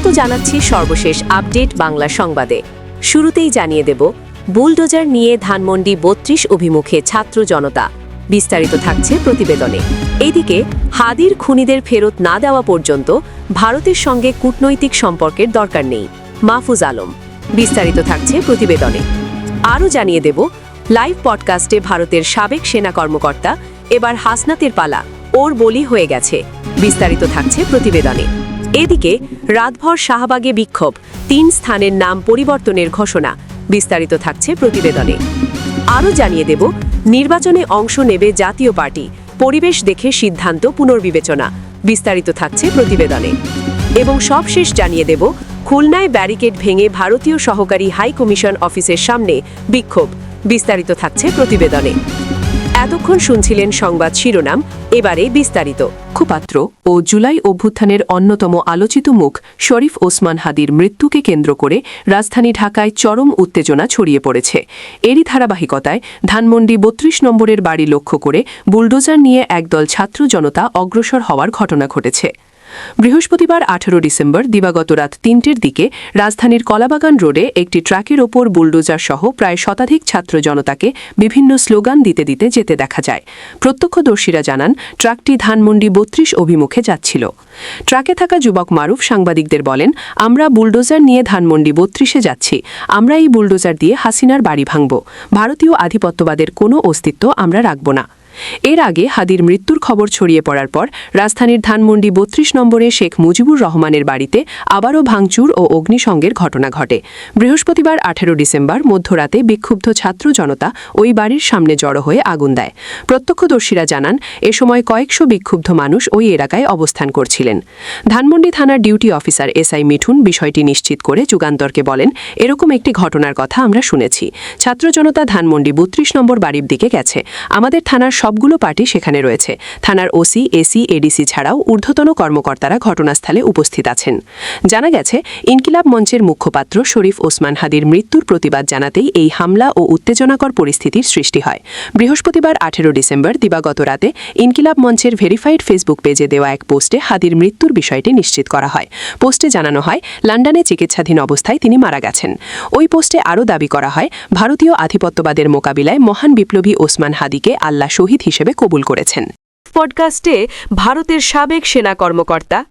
স্বাগত জানাচ্ছি সর্বশেষ আপডেট বাংলা সংবাদে। শুরুতেই জানিয়ে দেব, বুলডোজার নিয়ে ধানমন্ডি বত্রিশ অভিমুখে ছাত্র জনতা। বিস্তারিত থাকছে প্রতিবেদনে। এদিকে, হাদির খুনিদের ফেরত না দেওয়া পর্যন্ত ভারতের সঙ্গে কূটনৈতিক সম্পর্কের দরকার নেই। মাহফুজ আলম। বিস্তারিত থাকছে প্রতিবেদনে। আরও জানিয়ে দেব, লাইভ পডকাস্টে ভারতের সাবেক সেনা কর্মকর্তা, এবার হাসনাতের পালা। ওর বলি হয়ে গেছে। বিস্তারিত থাকছে প্রতিবেদনে। এদিকে, রাতভর শাহবাগে বিক্ষোভ, তিন স্থানের নাম পরিবর্তনের ঘোষণা, বিস্তারিত থাকছে প্রতিবেদনে। আরও জানিয়ে দেব, নির্বাচনে অংশ নেবে জাতীয় পার্টি, পরিবেশ দেখে সিদ্ধান্ত পুনর্বিবেচনা, বিস্তারিত থাকছে প্রতিবেদনে। এবং সবশেষ জানিয়ে দেব, খুলনায় ব্যারিকেড ভেঙে ভারতীয় সহকারী হাই কমিশন অফিসের সামনে বিক্ষোভ, বিস্তারিত থাকছে প্রতিবেদনে। এতক্ষণ শুনছিলেন সংবাদ শিরোনাম, এবারে বিস্তারিত। মুখপাত্র ও জুলাই অভ্যুত্থানের অন্যতম আলোচিত মুখ শরীফ ওসমান হাদির মৃত্যুকে কেন্দ্র করে রাজধানী ঢাকায় চরম উত্তেজনা ছড়িয়ে পড়েছে। এরই ধারাবাহিকতায় ধানমন্ডি বত্রিশ নম্বরের বাড়ি লক্ষ্য করে বুলডোজার নিয়ে একদল ছাত্র জনতা অগ্রসর হওয়ার ঘটনা ঘটেছে। বৃহস্পতিবার আঠারো ডিসেম্বর, দিবাগত রাত তিনটের দিকে রাজধানীর কলাবাগান রোডে একটি ট্রাকের ওপর বুলডোজার সহ প্রায় শতাধিক ছাত্র জনতাকে বিভিন্ন স্লোগান দিতে দিতে যেতে দেখা যায়। প্রত্যক্ষদর্শীরা জানান, ট্রাকটি ধানমন্ডি বত্রিশ অভিমুখে যাচ্ছিল। ট্রাকে থাকা যুবক মারুফ সাংবাদিকদের বলেন, আমরা বুলডোজার নিয়ে ধানমন্ডি বত্রিশে যাচ্ছি। আমরা এই বুলডোজার দিয়ে হাসিনার বাড়ি ভাঙব। ভারতীয় আধিপত্যবাদের কোনো অস্তিত্ব আমরা রাখব না। এর আগে হাদির মৃত্যুর খবর ছড়িয়ে পড়ার পর রাজধানীর ধানমন্ডি বত্রিশ নম্বরে শেখ মুজিবুর রহমানের বাড়িতে আবারও ভাঙচুর ও অগ্নিসংগের ঘটনা ঘটে। বৃহস্পতিবার আঠেরো ডিসেম্বর মধ্যরাতে বিক্ষুব্ধ ছাত্র জনতা ওই বাড়ির সামনে জড়ো হয়ে আগুন দেয়। প্রত্যক্ষদর্শীরা জানান, এ সময় কয়েকশো বিক্ষুব্ধ মানুষ ওই এলাকায় অবস্থান করছিলেন। ধানমন্ডি থানার ডিউটি অফিসার এসআই মিঠুন বিষয়টি নিশ্চিত করে যুগান্তরকে বলেন, এরকম একটি ঘটনার কথা আমরা শুনেছি। ছাত্র জনতা ধানমন্ডি বত্রিশ নম্বর বাড়ির দিকে গেছে। আমাদের থানার সবগুলো পার্টি সেখানে রয়েছে। থানার ওসি, এসি, এডিসি ছাড়াও ঊর্ধ্বতন কর্মকর্তারা ঘটনাস্থলে উপস্থিত আছেন। জানা গেছে, ইনকিলাব মঞ্চের মুখপাত্র শরীফ ওসমান হাদির মৃত্যুর প্রতিবাদ জানাতেই এই হামলা ও উত্তেজনাকর পরিস্থিতির সৃষ্টি হয়। বৃহস্পতিবার আঠেরো ডিসেম্বর দিবাগত রাতে ইনকিলাব মঞ্চের ভেরিফাইড ফেসবুক পেজে দেওয়া এক পোস্টে হাদির মৃত্যুর বিষয়টি নিশ্চিত করা হয়। পোস্টে জানানো হয়, লন্ডনে চিকিৎসাধীন অবস্থায় তিনি মারা গেছেন। ওই পোস্টে আরও দাবি করা হয়, ভারতীয় আধিপত্যবাদের মোকাবিলায় মহান বিপ্লবী ওসমান হাদিকে আল্লাহ শহীদ হিসেবে কবুল করেছেন। পডকাস্টে ভারতের সাবেক সেনা কর্মকর্তা,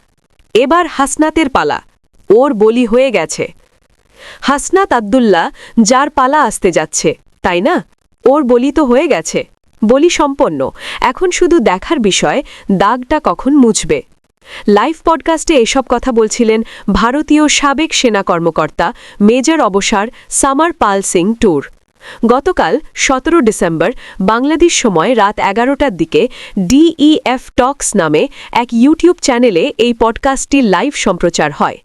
এবার হাসনাতের পালা, ওর বলি হয়ে গেছে। হাসনাত আবদুল্লাহ, যার পালা আসতে যাচ্ছে, তাই না? ওর বলি তো হয়ে গেছে। বলি সম্পন্ন। এখন শুধু দেখার বিষয়, দাগটা কখন মুছবে? লাইভ পডকাস্টে এসব কথা বলছিলেন ভারতীয় সাবেক সেনা কর্মকর্তা, মেজর অবসর সামার পাল সিং ট্যুর গতকাল সতেরো ডিসেম্বর বাংলাদেশ সময় রাত এগারোটার দিকে ডিইএফ টক্স নামে এক ইউটিউব চ্যানেলে এই পডকাস্টটি লাইভ সম্প্রচার হয়।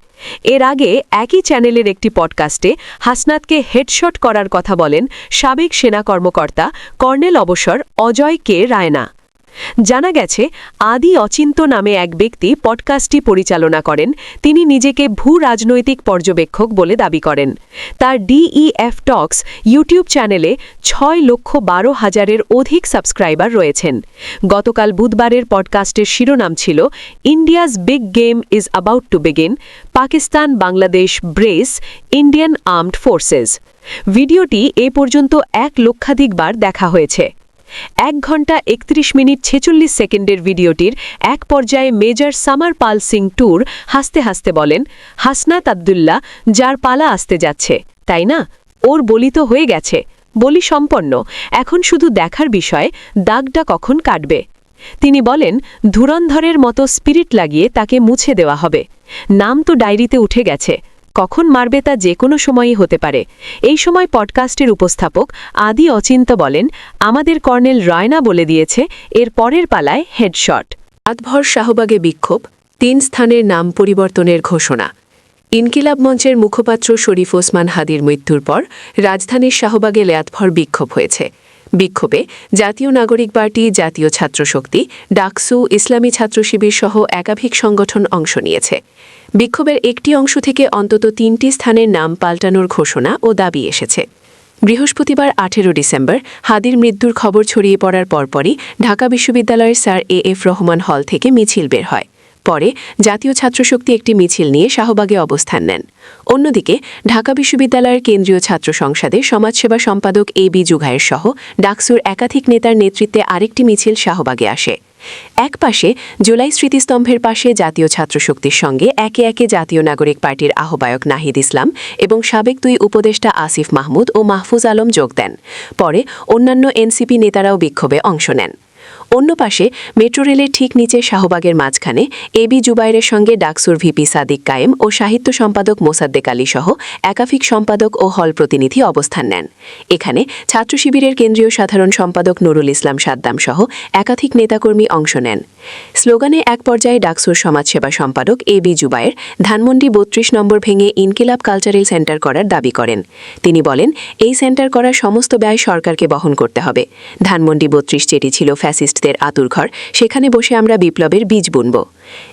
এর আগে একই চ্যানেলের একটি পডকাস্টে হাসনাতকে হেডশট করার কথা বলেন সাবেক সেনা কর্মকর্তা কর্নেল অবসর অজয় কে রায়না। জানা গেছে, আদি অচিন্ত নামে এক ব্যক্তি পডকাস্টটি পরিচালনা করেন। তিনি নিজেকে ভূ রাজনৈতিক পর্যবেক্ষক বলে দাবি করেন। তার ডিইএফ টক্স ইউটিউব চ্যানেলে ছয় লক্ষ বারো হাজারের অধিক সাবস্ক্রাইবার রয়েছেন। গতকাল বুধবারের পডকাস্টের শিরোনাম ছিল India's big game is about to begin, Pakistan, Bangladesh, brace, Indian armed forces. ভিডিওটি এ পর্যন্ত এক লক্ষাধিক বার দেখা হয়েছে। এক ঘণ্টা একত্রিশ মিনিট ছেচল্লিশ সেকেন্ডের ভিডিওটির এক পর্যায়ে মেজর সামার পাল সিং ট্যুর হাসতে হাসতে বলেন, হাসনাত আবদুল্লাহ, যার পালা আসতে যাচ্ছে, তাই না? ওর বলি তো হয়ে গেছে, বলি সম্পন্ন, এখন শুধু দেখার বিষয়, দাগটা কখন কাটবে? তিনি বলেন, ধুরন্ধরের মতো স্পিরিট লাগিয়ে তাকে মুছে দেওয়া হবে। নাম তো ডায়েরিতে উঠে গেছে কখন মারবে তা যে কোনো সময়ই হতে পারে। এই সময় পডকাস্টের উপস্থাপক আদি অচিন্ত বলেন, আমাদের কর্নেল রয়না বলে দিয়েছে, এর পরের পালায় হেডশট। রাতভর শাহবাগে বিক্ষোভ, তিন স্থানের নাম পরিবর্তনের ঘোষণা। ইনকিলাব মঞ্চের মুখপাত্র শরীফ ওসমান হাদির মৃত্যুর পর রাজধানীর শাহবাগে লেয়াতভর বিক্ষোভ হয়েছে। বিক্ষোভে জাতীয় নাগরিক পার্টি, জাতীয় ছাত্র শক্তি ডাকসু, ইসলামী ছাত্র শিবির সহ একাধিক সংগঠন অংশ নিয়েছে। বিক্ষোভের একটি অংশ থেকে অন্তত তিনটি স্থানের নাম পাল্টানোর ঘোষণা ও দাবি এসেছে। বৃহস্পতিবার আঠেরো ডিসেম্বর হাদির মৃত্যুর খবর ছড়িয়ে পড়ার পরপরই ঢাকা বিশ্ববিদ্যালয়ের স্যার এ এফ রহমান হল থেকে মিছিল বের হয়। পরে জাতীয় ছাত্রশক্তি একটি মিছিল নিয়ে শাহবাগে অবস্থান নেন। অন্যদিকে ঢাকা বিশ্ববিদ্যালয়ের কেন্দ্রীয় ছাত্র সংসদে সমাজসেবা সম্পাদক এ বি জুঘায়ের সহ ডাকসুর একাধিক নেতার নেতৃত্বে আরেকটি মিছিল শাহবাগে আসে। এক পাশে জুলাই স্মৃতিস্তম্ভের পাশে জাতীয় ছাত্রশক্তির সঙ্গে একে একে জাতীয় নাগরিক পার্টির আহ্বায়ক নাহিদ ইসলাম এবং সাবেক দুই উপদেষ্টা আসিফ মাহমুদ ও মাহফুজ আলম যোগ দেন। পরে অন্যান্য এনসিপি নেতারাও বিক্ষোভে অংশ নেন। অন্য পাশে মেট্রো রেলের ঠিক নিচে শাহবাগের মাঝখানে এবি জুবাইরের সঙ্গে ডাকসুর ভিপি সাদিক কায়েম ও সাহিত্য সম্পাদক মোসাদ্দেক আলী সহ একাফিক সম্পাদক ও হল প্রতিনিধি অবস্থান নেন। এখানে ছাত্র শিবিরের কেন্দ্রীয় সাধারণ সম্পাদক নুরুল ইসলাম সাদ্দাম সহ একাধিক নেতাকর্মী অংশ নেন। স্লোগানে এক পর্যায়ে ডাকসুর সমাজসেবা সম্পাদক এ বি জুবায়ের ধানমন্ডি বত্রিশ নম্বর ভেঙে ইনকিলাব কালচারাল সেন্টার করার দাবি করেন। তিনি বলেন, এই সেন্টার করার সমস্ত ব্যয় সরকারকে বহন করতে হবে। ধানমন্ডি বত্রিশ যেটি ছিল ফ্যাসিস্টদের আতুরঘর সেখানে বসে আমরা বিপ্লবের বীজ বুনব।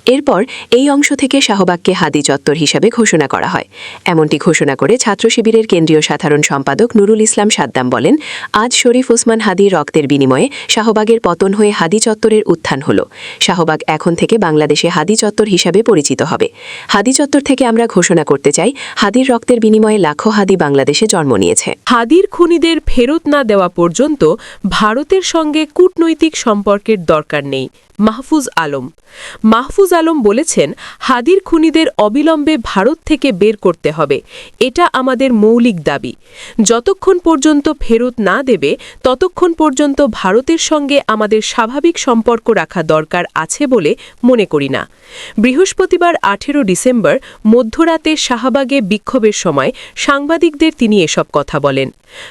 এরপর এই অংশ থেকে শাহবাগকে হাদি চত্বর হিসাবে ঘোষণা করা হয়। এমনটি ঘোষণা করে ছাত্র শিবিরের কেন্দ্রীয় সাধারণ সম্পাদক নুরুল ইসলাম সাদ্দাম বলেন, আজ শরীফ ওসমান হাদির রক্তের বিনিময়ে শাহবাগের পতন হয়ে হাদি চত্বরের উত্থান হল। শাহবাগ এখন থেকে বাংলাদেশে হাদি চত্বর হিসাবে পরিচিত হবে। হাদি চত্বর থেকে আমরা ঘোষণা করতে চাই, হাদির রক্তের বিনিময়ে লাখো হাদি বাংলাদেশে জন্ম নিয়েছে। হাদির খুনিদের ফেরত না দেওয়া পর্যন্ত ভারতের সঙ্গে কূটনৈতিক সম্পর্কের দরকার নেই। মাহফুজ আলম মাহফুজ আলম বলেছেন, হাদির খুনিদের অবিলম্বে ভারত থেকে বের করতে হবে। এটা আমাদের মৌলিক দাবি। যতক্ষণ পর্যন্ত ফেরত না দেবে, ততক্ষণ পর্যন্ত ভারতের সঙ্গে আমাদের স্বাভাবিক সম্পর্ক রাখা দরকার আছে বলে মনে করি না। বৃহস্পতিবার আঠেরো ডিসেম্বর, মধ্যরাতে শাহবাগে বিক্ষোভের সময় সাংবাদিকদের তিনি এসব কথা বলেন।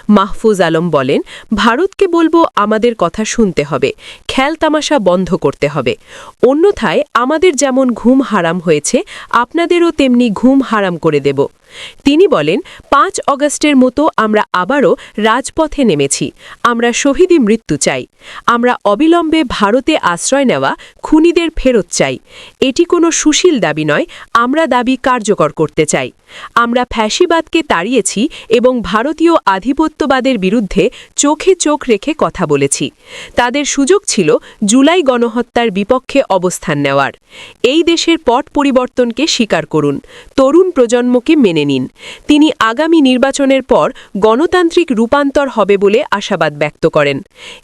মাহফুজ আলম বলেন, ভারতকে বলব আমাদের কথা শুনতে হবে। খেল তামাশা বন্ধ করতে হবে। অন্যথায় আমাদের যেমন ঘুম হারাম হয়েছে, আপনাদেরও তেমনি ঘুম হারাম করে দেব। তিনি বলেন, পাঁচ অগস্টের মতো আমরা আবারও রাজপথে নেমেছি। আমরা শহীদি মৃত্যু চাই। আমরা অবিলম্বে ভারতে আশ্রয় নেওয়া খুনিদের ফেরত চাই। এটি কোনো সুশীল দাবি নয়, আমরা দাবি কার্যকর করতে চাই। আমরা ফ্যাসিবাদকে তাড়িয়েছি এবং ভারতীয় আধিপত্যবাদের বিরুদ্ধে চোখে চোখ রেখে কথা বলেছি। তাদের সুযোগ ছিল জুলাই গণহত্যার বিপক্ষে অবস্থান নেওয়ার। এই দেশের পট পরিবর্তনকে স্বীকার করুন। তরুণ প্রজন্মকে মেনে নিন। তিনি আগামী নির্বাচনের পর গণতান্ত্রিক রূপান্তর হবে বলে আশাবাদ ব্যক্ত করেন।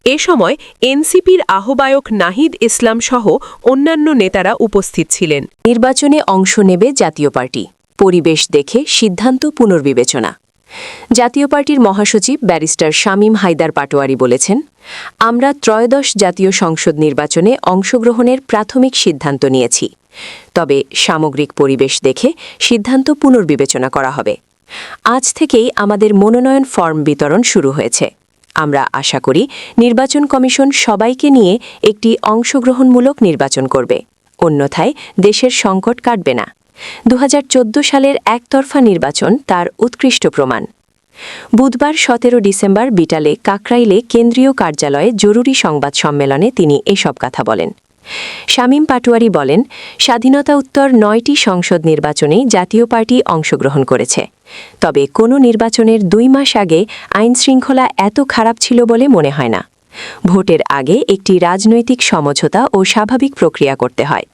এ সময় এনসিপির আহ্বায়ক নাহিদ ইসলাম সহ অন্যান্য নেতারা উপস্থিত ছিলেন। নির্বাচনে অংশ নেবে জাতীয় পার্টি। পরিবেশ দেখে সিদ্ধান্ত পুনর্বিবেচনা। জাতীয় পার্টির মহাসচিব ব্যারিস্টার শামীম হায়দার পাটোয়ারি বলেছেন, আমরা ত্রয়োদশ জাতীয় সংসদ নির্বাচনে অংশগ্রহণের প্রাথমিক সিদ্ধান্ত নিয়েছি। তবে সামগ্রিক পরিবেশ দেখে সিদ্ধান্ত পুনর্বিবেচনা করা হবে। আজ থেকেই আমাদের মনোনয়ন ফর্ম বিতরণ শুরু হয়েছে। আমরা আশা করি নির্বাচন কমিশন সবাইকে নিয়ে একটি অংশগ্রহণমূলক নির্বাচন করবে। অন্যথায় দেশের সংকট কাটবে না। দু হাজার চোদ্দ সালের একতরফা নির্বাচন তার উৎকৃষ্ট প্রমাণ। বুধবার সতেরো ডিসেম্বর বিটালে কাকরাইলে কেন্দ্রীয় কার্যালয়ে জরুরি সংবাদ সম্মেলনে তিনি এসব কথা বলেন। শামীম পাটোয়ারি বলেন, স্বাধীনতা উত্তর নয়টি সংসদ নির্বাচনেই জাতীয় পার্টি অংশগ্রহণ করেছে। তবে কোনো নির্বাচনের দুই মাস আগে আইন শৃঙ্খলা এত খারাপ ছিল বলে মনে হয় না। ভোটের আগে একটি রাজনৈতিক সমঝোতা ও স্বাভাবিক প্রক্রিয়া করতে হয়।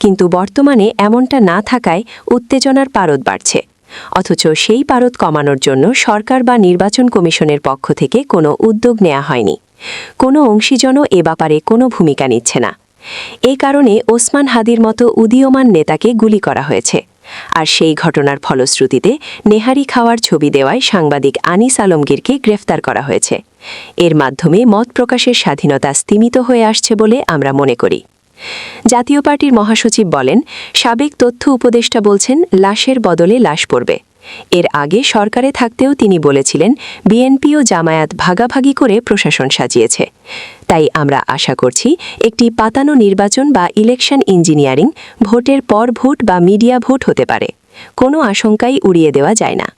কিন্তু বর্তমানে এমনটা না থাকায় উত্তেজনার পারদ বাড়ছে। অথচ সেই পারদ কমানোর জন্য সরকার বা নির্বাচন কমিশনের পক্ষ থেকে কোনো উদ্যোগ নেওয়া হয়নি। কোনো অংশীজনও এ ব্যাপারে কোনো ভূমিকা নিচ্ছে না। এই কারণে ওসমান হাদির মতো উদীয়মান নেতাকে গুলি করা হয়েছে। আর সেই ঘটনার ফলশ্রুতিতে নেহারি খাওয়ার ছবি দেওয়ায় সাংবাদিক আনিস আলমগীরকে গ্রেফতার করা হয়েছে। এর মাধ্যমে মত প্রকাশের স্বাধীনতা স্তীমিত হয়ে আসছে বলে আমরা মনে করি। জাতীয় পার্টির মহাসচিব বলেন, সাবেক তথ্য উপদেষ্টা বলছেন, লাশের বদলে লাশ পড়বে। এর আগে সরকারে থাকতেও তিনি বলেছিলেন, বিএনপি ও জামায়াত ভাগাভাগি করে প্রশাসন সাজিয়েছে। তাই আমরা আশা করছি একটি পাতানো নির্বাচন বা ইলেকশন ইঞ্জিনিয়ারিং ভোটের পর ভোট বা মিডিয়া ভোট হতে পারে। কোনো আশঙ্কাই উড়িয়ে দেওয়া যায় না।